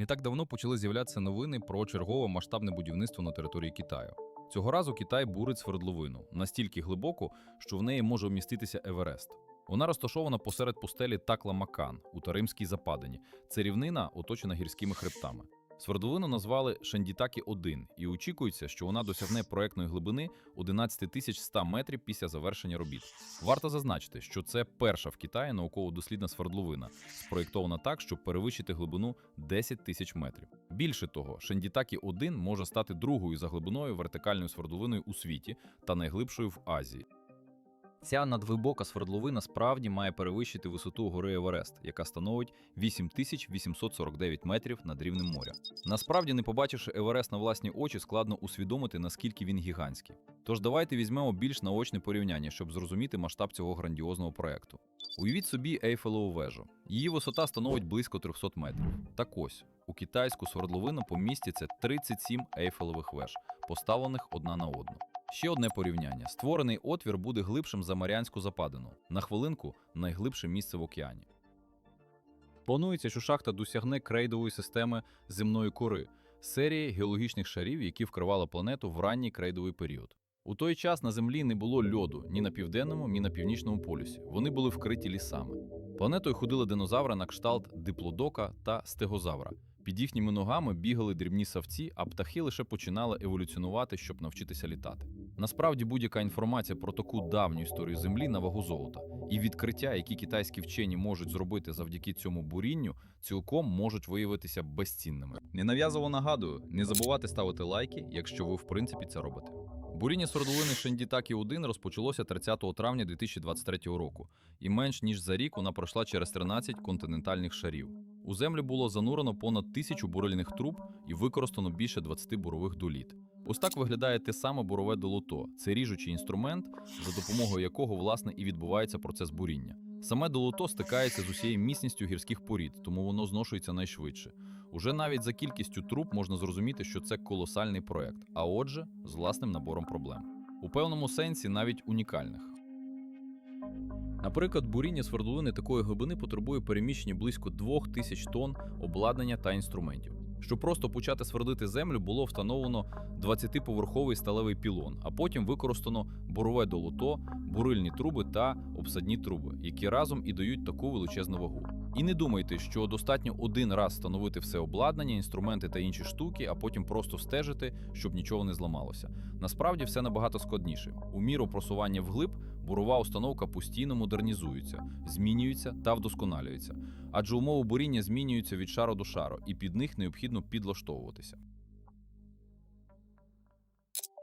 Не так давно почали з'являтися новини про чергове масштабне будівництво на території Китаю. Цього разу Китай бурить свердловину настільки глибоко, що в неї може вміститися Еверест. Вона розташована посеред пустелі Такла-Макан у Таримській Западині. Це рівнина, оточена гірськими хребтами. Свердловину назвали Шандітакі-1 і очікується, що вона досягне проектної глибини 11 тисяч 100 метрів після завершення робіт. Варто зазначити, що це перша в Китаї науково-дослідна свердловина, спроєктована так, щоб перевищити глибину 10 тисяч метрів. Більше того, Шендітакі-1 може стати другою за глибиною вертикальною свердловиною у світі та найглибшою в Азії. Ця надглибока свердловина справді має перевищити висоту гори Еверест, яка становить 8849 метрів над рівнем моря. Насправді, не побачивши Еверест на власні очі, складно усвідомити, наскільки він гігантський. Тож давайте візьмемо більш наочне порівняння, щоб зрозуміти масштаб цього грандіозного проекту. Уявіть собі Ейфелеву вежу. Її висота становить близько 300 метрів. Так ось, у китайську свердловину помістяться 37 ейфелевих веж, поставлених одна на одну. Ще одне порівняння: створений отвір буде глибшим за Маріанську западину. На хвилинку найглибше місце в океані. Планується, що шахта досягне крейдової системи земної кори, серії геологічних шарів, які вкривали планету в ранній крейдовий період. У той час на землі не було льоду ні на південному, ні на північному полюсі. Вони були вкриті лісами. Планетою ходили динозаври на кшталт диплодока та стегозавра. Під їхніми ногами бігали дрібні савці, а птахи лише починали еволюціонувати, щоб навчитися літати. Насправді будь-яка інформація про таку давню історію Землі на вагу золота і відкриття, які китайські вчені можуть зробити завдяки цьому бурінню, цілком можуть виявитися безцінними. Ненав'язово нагадую, не забувайте ставити лайки, якщо ви в принципі це робите. Буріння свердловини Шендітакі 1 розпочалося 30 травня 2023 року, і менш ніж за рік вона пройшла через 13 континентальних шарів. У землю було занурено понад тисячу бурильних труб і використано більше 20 бурових доліт. Ось так виглядає те саме бурове долото. Це ріжучий інструмент, за допомогою якого власне і відбувається процес буріння. Саме долото стикається з усією міцністю гірських порід, тому воно зношується найшвидше. Уже навіть за кількістю труб можна зрозуміти, що це колосальний проект, а отже, з власним набором проблем. У певному сенсі навіть унікальних. Наприклад, буріння свердловини такої глибини потребує переміщення близько 2000 тонн обладнання та інструментів. Щоб просто почати свердити землю, було встановлено 20-поверховий сталевий пілон, а потім використано бурове долото, бурильні труби та обсадні труби, які разом і дають таку величезну вагу. І не думайте, що достатньо один раз встановити все обладнання, інструменти та інші штуки, а потім просто стежити, щоб нічого не зламалося. Насправді все набагато складніше. У міру просування вглиб бурова установка постійно модернізується, змінюється та вдосконалюється, адже умови буріння змінюються від шару до шару, і під них необхідно підлаштовуватися.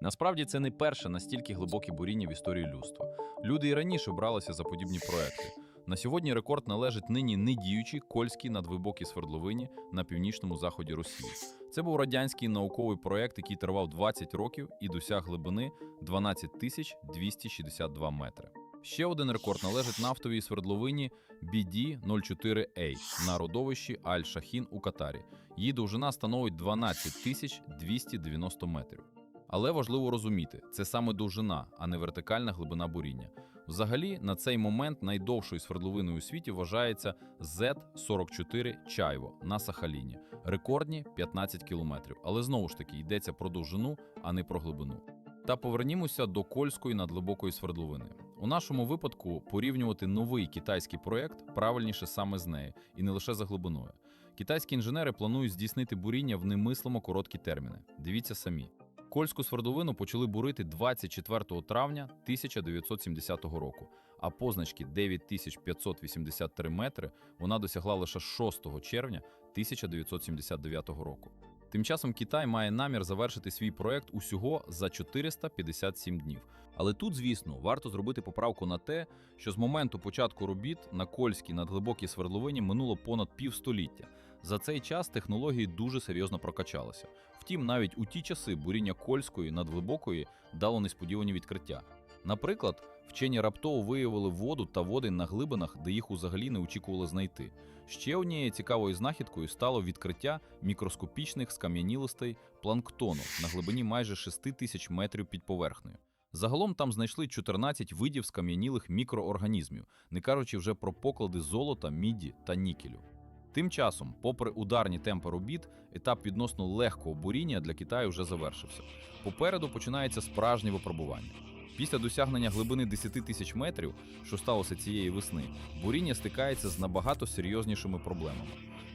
Насправді це не перше настільки глибоке буріння в історії людства. Люди і раніше бралися за подібні проекти. На сьогодні рекорд належить нині недіючій кольській надглибокій свердловині на північному заході Росії. Це був радянський науковий проект, який тривав 20 років і досяг глибини 12 тисяч 262 метри. Ще один рекорд належить нафтовій свердловині BD-04A на родовищі Аль-Шахін у Катарі. Її довжина становить 12 тисяч 290 метрів. Але важливо розуміти, це саме довжина, а не вертикальна глибина буріння. Взагалі, на цей момент найдовшою свердловиною у світі вважається Z44 Чайво на Сахаліні. Рекордні 15 кілометрів. Але знову ж таки йдеться про довжину, а не про глибину. Та повернімося до кольської надглибокої свердловини. У нашому випадку порівнювати новий китайський проєкт правильніше саме з нею, і не лише за глибиною. Китайські інженери планують здійснити буріння в немислимо короткі терміни. Дивіться самі. Кольську свердловину почали бурити 24 травня 1970 року, а позначки 9583 метри вона досягла лише 6 червня 1979 року. Тим часом Китай має намір завершити свій проект усього за 457 днів. Але тут, звісно, варто зробити поправку на те, що з моменту початку робіт на кольській надглибокій свердловині минуло понад півстоліття. За цей час технології дуже серйозно прокачалися. Втім, навіть у ті часи буріння кольської надглибокої дало несподівані відкриття. Наприклад, вчені раптово виявили воду та води на глибинах, де їх взагалі не очікували знайти. Ще однією цікавою знахідкою стало відкриття мікроскопічних скам'янілостей планктону на глибині майже 6 тисяч метрів під поверхнею. Загалом там знайшли 14 видів скам'янілих мікроорганізмів, не кажучи вже про поклади золота, міді та нікелю. Тим часом, попри ударні темпи робіт, етап відносно легкого буріння для Китаю вже завершився. Попереду починається справжнє випробування. Після досягнення глибини 10 тисяч метрів, що сталося цієї весни, буріння стикається з набагато серйознішими проблемами.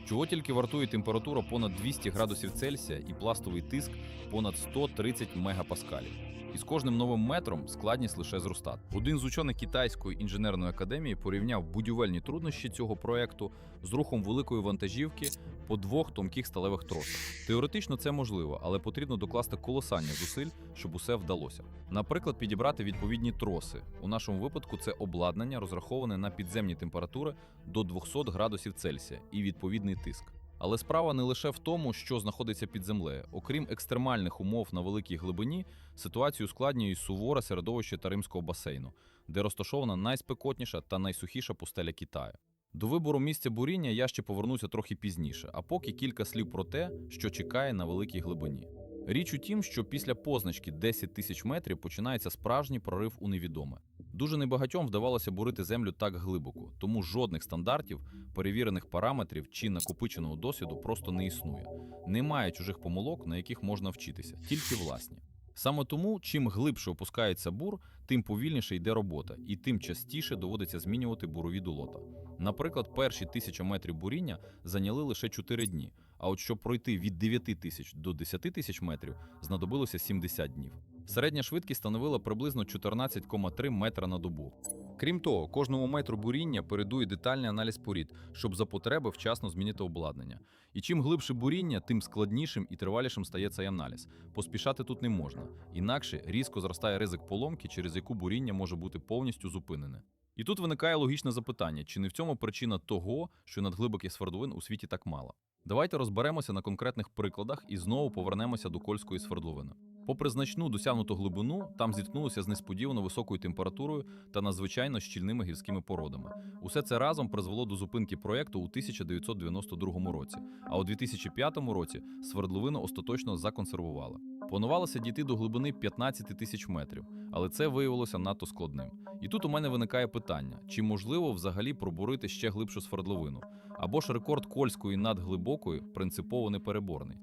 Чого тільки вартує температура понад 200 градусів Цельсія і пластовий тиск понад 130 мегапаскалів. І з кожним новим метром складність лише зростати. Один з учених Китайської інженерної академії порівняв будівельні труднощі цього проекту з рухом великої вантажівки по двох тонких сталевих тросах. Теоретично це можливо, але потрібно докласти колосальні зусиль, щоб усе вдалося. Наприклад, підібрати відповідні троси. У нашому випадку це обладнання, розраховане на підземні температури до 200 градусів Цельсія і відповідний тиск. Але справа не лише в тому, що знаходиться під землею. Окрім екстремальних умов на великій глибині, ситуацію ускладнює суворе середовище Таримського басейну, де розташована найспекотніша та найсухіша пустеля Китаю. До вибору місця буріння я ще повернуся трохи пізніше, а поки кілька слів про те, що чекає на великій глибині. Річ у тім, що після позначки 10 тисяч метрів починається справжній прорив у невідоме. Дуже небагатьом вдавалося бурити землю так глибоко, тому жодних стандартів, перевірених параметрів чи накопиченого досвіду просто не існує. Немає чужих помилок, на яких можна вчитися, тільки власні. Саме тому, чим глибше опускається бур, тим повільніше йде робота, і тим частіше доводиться змінювати бурові долота. Наприклад, перші тисяча метрів буріння зайняли лише 4 дні. А от щоб пройти від 9 тисяч до 10 тисяч метрів, знадобилося 70 днів. Середня швидкість становила приблизно 14,3 метра на добу. Крім того, кожному метру буріння передує детальний аналіз порід, щоб за потреби вчасно змінити обладнання. І чим глибше буріння, тим складнішим і тривалішим стає цей аналіз. Поспішати тут не можна, інакше різко зростає ризик поломки, через яку буріння може бути повністю зупинене. І тут виникає логічне запитання: чи не в цьому причина того, що надглибоких свердловин у світі так мало? Давайте розберемося на конкретних прикладах і знову повернемося до кольської свердловини. Попри значну досягнуту глибину, там зіткнулося з несподівано високою температурою та надзвичайно щільними гірськими породами. Усе це разом призвело до зупинки проєкту у 1992 році. А у 2005 році свердловину остаточно законсервували. Планувалося дійти до глибини 15 тисяч метрів, але це виявилося надто складним. І тут у мене виникає питання: чи можливо взагалі пробурити ще глибшу свердловину? Або ж рекорд кольської надглибокої принципово непереборний.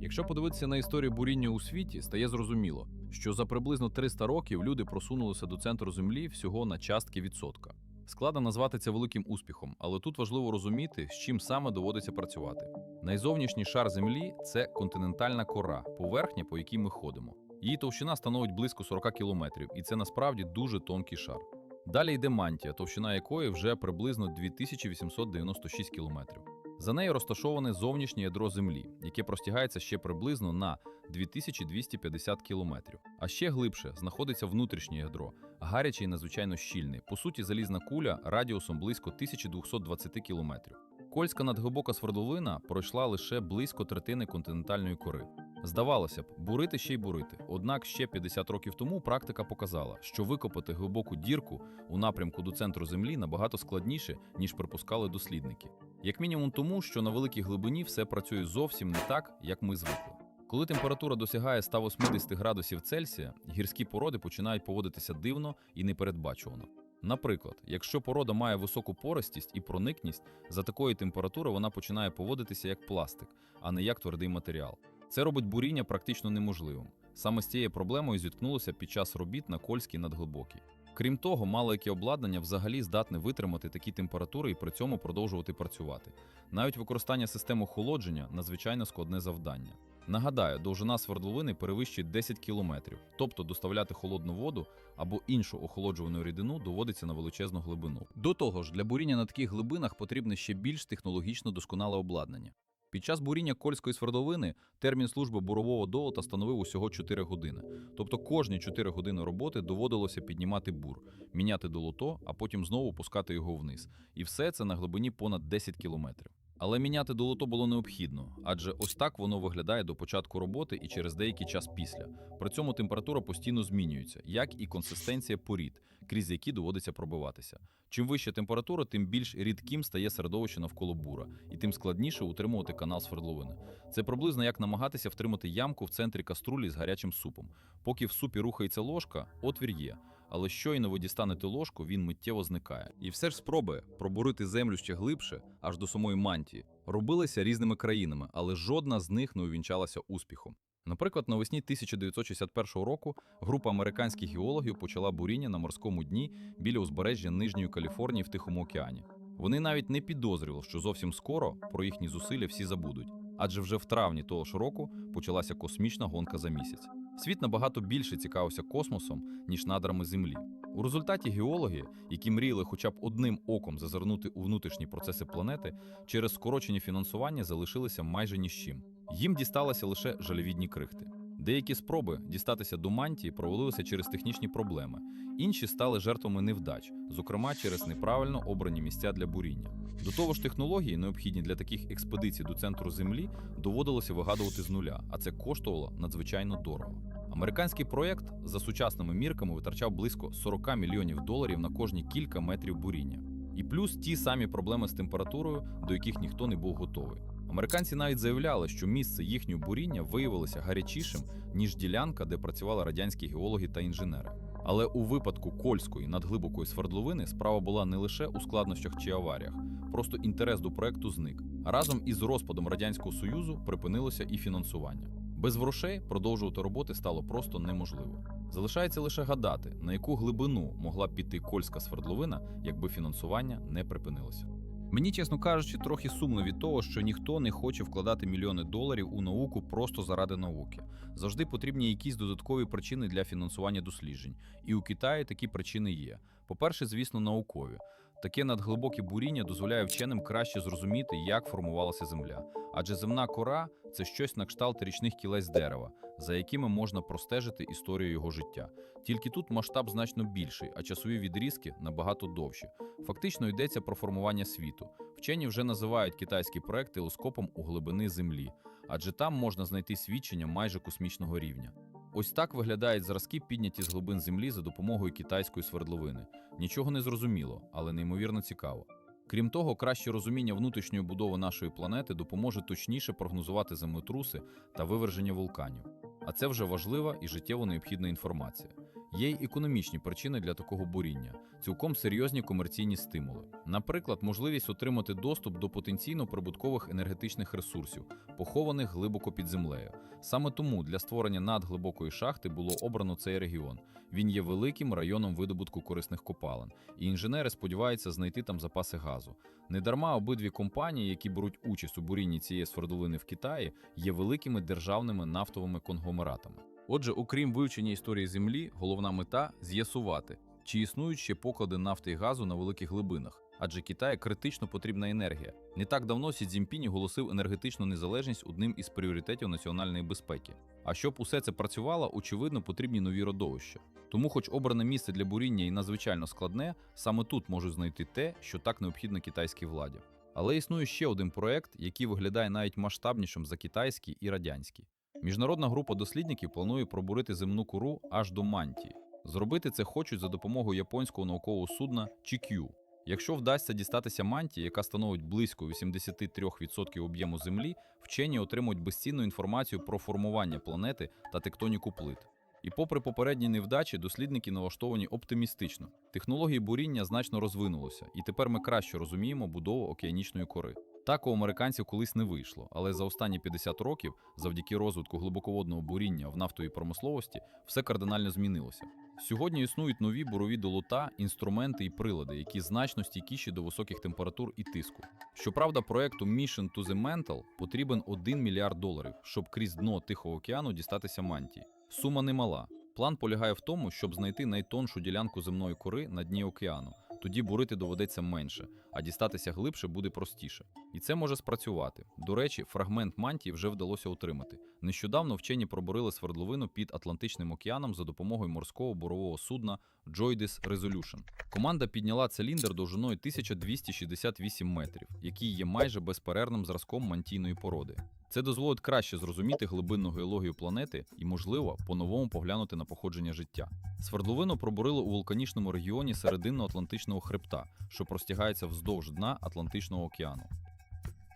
Якщо подивитися на історію буріння у світі, стає зрозуміло, що за приблизно 300 років люди просунулися до центру землі всього на частки відсотка. Складно назвати це великим успіхом, але тут важливо розуміти, з чим саме доводиться працювати. Найзовнішній шар землі це континентальна кора, поверхня, по якій ми ходимо. Її товщина становить близько 40 кілометрів, і це насправді дуже тонкий шар. Далі йде мантія, товщина якої вже приблизно 2896 кілометрів. За нею розташоване зовнішнє ядро Землі, яке простягається ще приблизно на 2250 кілометрів. А ще глибше знаходиться внутрішнє ядро, гаряче і надзвичайно щільне, по суті, залізна куля радіусом близько 1220 кілометрів. Кольська надглибока свердловина пройшла лише близько третини континентальної кори. Здавалося б, бурити ще й бурити. Однак ще 50 років тому практика показала, що викопати глибоку дірку у напрямку до центру Землі набагато складніше, ніж припускали дослідники. Як мінімум тому, що на великій глибині все працює зовсім не так, як ми звикли. Коли температура досягає 180 градусів Цельсія, гірські породи починають поводитися дивно і непередбачувано. Наприклад, якщо порода має високу поростість і проникність, за такої температури вона починає поводитися як пластик, а не як твердий матеріал. Це робить буріння практично неможливим. Саме з цією проблемою зіткнулося під час робіт на Кольській надглибокій. Крім того, мало яке обладнання взагалі здатне витримати такі температури і при цьому продовжувати працювати. Навіть використання систем охолодження надзвичайно складне завдання. Нагадаю, довжина свердловини перевищує 10 кілометрів, тобто доставляти холодну воду або іншу охолоджувану рідину доводиться на величезну глибину. До того ж, для буріння на таких глибинах потрібне ще більш технологічно досконале обладнання. Під час буріння кольської свердловини термін служби бурового долота становив усього 4 години. Тобто кожні 4 години роботи доводилося піднімати бур, міняти долото, а потім знову пускати його вниз. І все це на глибині понад 10 кілометрів. Але міняти долото було необхідно, адже ось так воно виглядає до початку роботи і через деякий час після. При цьому температура постійно змінюється, як і консистенція порід, крізь які доводиться пробиватися. Чим вища температура, тим більш рідким стає середовище навколо бура, і тим складніше утримувати канал свердловини. Це приблизно як намагатися втримати ямку в центрі каструлі з гарячим супом. Поки в супі рухається ложка, отвір є. Але щойно ви дістанете ложку, він миттєво зникає. І все ж спроби пробурити землю ще глибше, аж до самої мантії, робилися різними країнами, але жодна з них не увінчалася успіхом. Наприклад, навесні 1961 року група американських геологів почала буріння на морському дні біля узбережжя Нижньої Каліфорнії в Тихому океані. Вони навіть не підозрювали, що зовсім скоро про їхні зусилля всі забудуть, адже вже в травні того ж року почалася космічна гонка за місяць. Світ набагато більше цікавився космосом, ніж надрами Землі. У результаті геологи, які мріяли хоча б одним оком зазирнути у внутрішні процеси планети, через скорочення фінансування залишилися майже ні з чим. Їм дісталися лише жалюгідні крихти. Деякі спроби дістатися до мантії провалилися через технічні проблеми, інші стали жертвами невдач, зокрема через неправильно обрані місця для буріння. До того ж, технології, необхідні для таких експедицій до центру Землі, доводилося вигадувати з нуля, а це коштувало надзвичайно дорого. Американський проєкт за сучасними мірками витрачав близько 40 мільйонів доларів на кожні кілька метрів буріння. І плюс ті самі проблеми з температурою, до яких ніхто не був готовий. Американці навіть заявляли, що місце їхнього буріння виявилося гарячішим, ніж ділянка, де працювали радянські геологи та інженери. Але у випадку Кольської надглибокої свердловини справа була не лише у складнощах чи аваріях, просто інтерес до проекту зник. Разом із розпадом радянського союзу припинилося і фінансування. Без грошей продовжувати роботи стало просто неможливо. Залишається лише гадати, на яку глибину могла піти кольська свердловина, якби фінансування не припинилося. Мені, чесно кажучи, трохи сумно від того, що ніхто не хоче вкладати мільйони доларів у науку просто заради науки. Завжди потрібні якісь додаткові причини для фінансування досліджень. І у Китаї такі причини є. По-перше, звісно, наукові. Таке надглибоке буріння дозволяє вченим краще зрозуміти, як формувалася земля. Адже земна кора це щось на кшталт річних кілець дерева, за якими можна простежити історію його життя. Тільки тут масштаб значно більший, а часові відрізки набагато довші. Фактично йдеться про формування світу. Вчені вже називають китайський проект телескопом у глибини Землі, адже там можна знайти свідчення майже космічного рівня. Ось так виглядають зразки, підняті з глибин землі за допомогою китайської свердловини. Нічого не зрозуміло, але неймовірно цікаво. Крім того, краще розуміння внутрішньої будови нашої планети допоможе точніше прогнозувати землетруси та виверження вулканів. А це вже важлива і життєво необхідна інформація. Є й економічні причини для такого буріння, цілком серйозні комерційні стимули. Наприклад, можливість отримати доступ до потенційно прибуткових енергетичних ресурсів, похованих глибоко під землею. Саме тому для створення надглибокої шахти було обрано цей регіон. Він є великим районом видобутку корисних копалин, і інженери сподіваються знайти там запаси газу. Недарма обидві компанії, які беруть участь у бурінні цієї свердловини в Китаї, є великими державними нафтовими конгломератами. Отже, окрім вивчення історії Землі, головна мета з'ясувати, чи існують ще поклади нафти і газу на великих глибинах. Адже Китаю критично потрібна енергія. Не так давно Сі Цзіньпінь оголосив енергетичну незалежність одним із пріоритетів національної безпеки. А щоб усе це працювало, очевидно, потрібні нові родовища. Тому, хоч обране місце для буріння і надзвичайно складне, саме тут можуть знайти те, що так необхідно китайській владі. Але існує ще один проект, який виглядає навіть масштабнішим за китайський і радянський. Міжнародна група дослідників планує пробурити земну кору аж до мантії. Зробити це хочуть за допомогою японського наукового судна Чікю. Якщо вдасться дістатися мантії, яка становить близько 83% об'єму Землі, вчені отримують безцінну інформацію про формування планети та тектоніку плит. І попри попередні невдачі, дослідники налаштовані оптимістично. Технології буріння значно розвинулися, і тепер ми краще розуміємо будову океанічної кори. Так у американців колись не вийшло, але за останні 50 років, завдяки розвитку глибоководного буріння в нафтовій промисловості, все кардинально змінилося. Сьогодні існують нові бурові долота, інструменти і прилади, які значно стійкіші до високих температур і тиску. Щоправда, проекту Mission to the Mantle потрібен 1 мільярд доларів, щоб крізь дно Тихого океану дістатися мантії. Сума немала. План полягає в тому, щоб знайти найтоншу ділянку земної кори на дні океану. Тоді бурити доведеться менше, а дістатися глибше буде простіше. І це може спрацювати. До речі, фрагмент мантії вже вдалося отримати. Нещодавно вчені пробурили свердловину під Атлантичним океаном за допомогою морського бурового судна Joydis Resolution. Команда підняла циліндр довжиною 1268 метрів, який є майже безперервним зразком мантійної породи. Це дозволить краще зрозуміти глибинну геологію планети і, можливо, по-новому поглянути на походження життя. Свердловину пробурили у вулканічному регіоні серединно-атлантичного хребта, що простягається вздовж дна Атлантичного океану.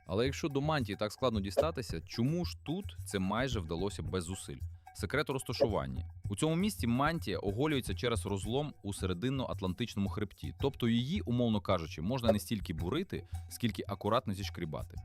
Але якщо до мантії так складно дістатися, чому ж тут це майже вдалося без зусиль? Секрет у розташуванні. У цьому місці мантія оголюється через розлом у серединно-атлантичному хребті, тобто її, умовно кажучи, можна не стільки бурити, скільки акуратно зішкрібати.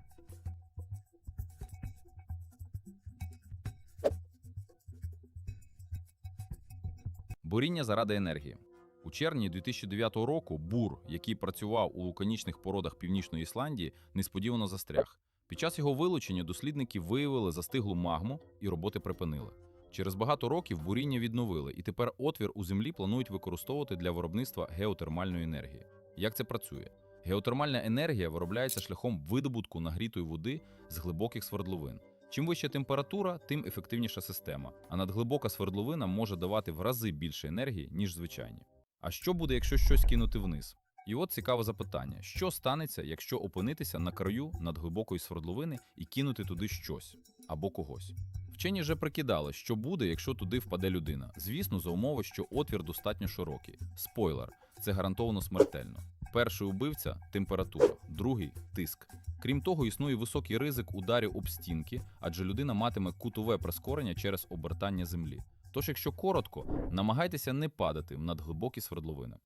Буріння заради енергії. У червні 2009 року бур, який працював у вулканічних породах Північної Ісландії, несподівано застряг. Під час його вилучення дослідники виявили застиглу магму і роботи припинили. Через багато років буріння відновили, і тепер отвір у землі планують використовувати для виробництва геотермальної енергії. Як це працює? Геотермальна енергія виробляється шляхом видобутку нагрітої води з глибоких свердловин. Чим вища температура, тим ефективніша система, а надглибока свердловина може давати в рази більше енергії, ніж звичайні. А що буде, якщо щось кинути вниз? І от цікаве запитання: що станеться, якщо опинитися на краю надглибокої свердловини і кинути туди щось або когось? Вчені вже прикидали, що буде, якщо туди впаде людина. Звісно, за умови, що отвір достатньо широкий. Спойлер, це гарантовано смертельно. Перший убивця температура, другий тиск. Крім того, існує високий ризик ударів об стінки, адже людина матиме кутове прискорення через обертання землі. Тож, якщо коротко, намагайтеся не падати в надглибокі свердловини.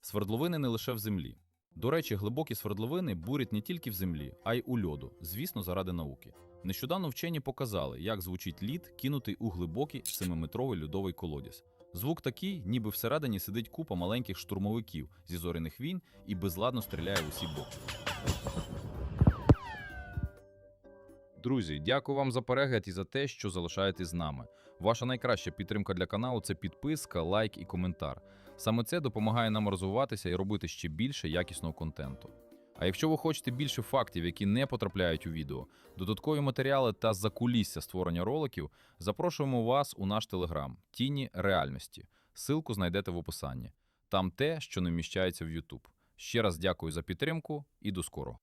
Свердловини не лише в землі. До речі, глибокі свердловини бурять не тільки в землі, а й у льоду, звісно, заради науки. Нещодавно вчені показали, як звучить лід, кинутий у глибокий 7-метровий льодовий колодязь. Звук такий, ніби всередині сидить купа маленьких штурмовиків зі зоряних війн і безладно стріляє в усі боки. Друзі, дякую вам за перегляд і за те, що залишаєтесь з нами. Ваша найкраща підтримка для каналу це підписка, лайк і коментар. Саме це допомагає нам розвиватися і робити ще більше якісного контенту. А якщо ви хочете більше фактів, які не потрапляють у відео, додаткові матеріали та закулісся створення роликів, запрошуємо вас у наш телеграм Тіні реальності. Силку знайдете в описанні. Там те, що не вміщається в YouTube. Ще раз дякую за підтримку і до скорого.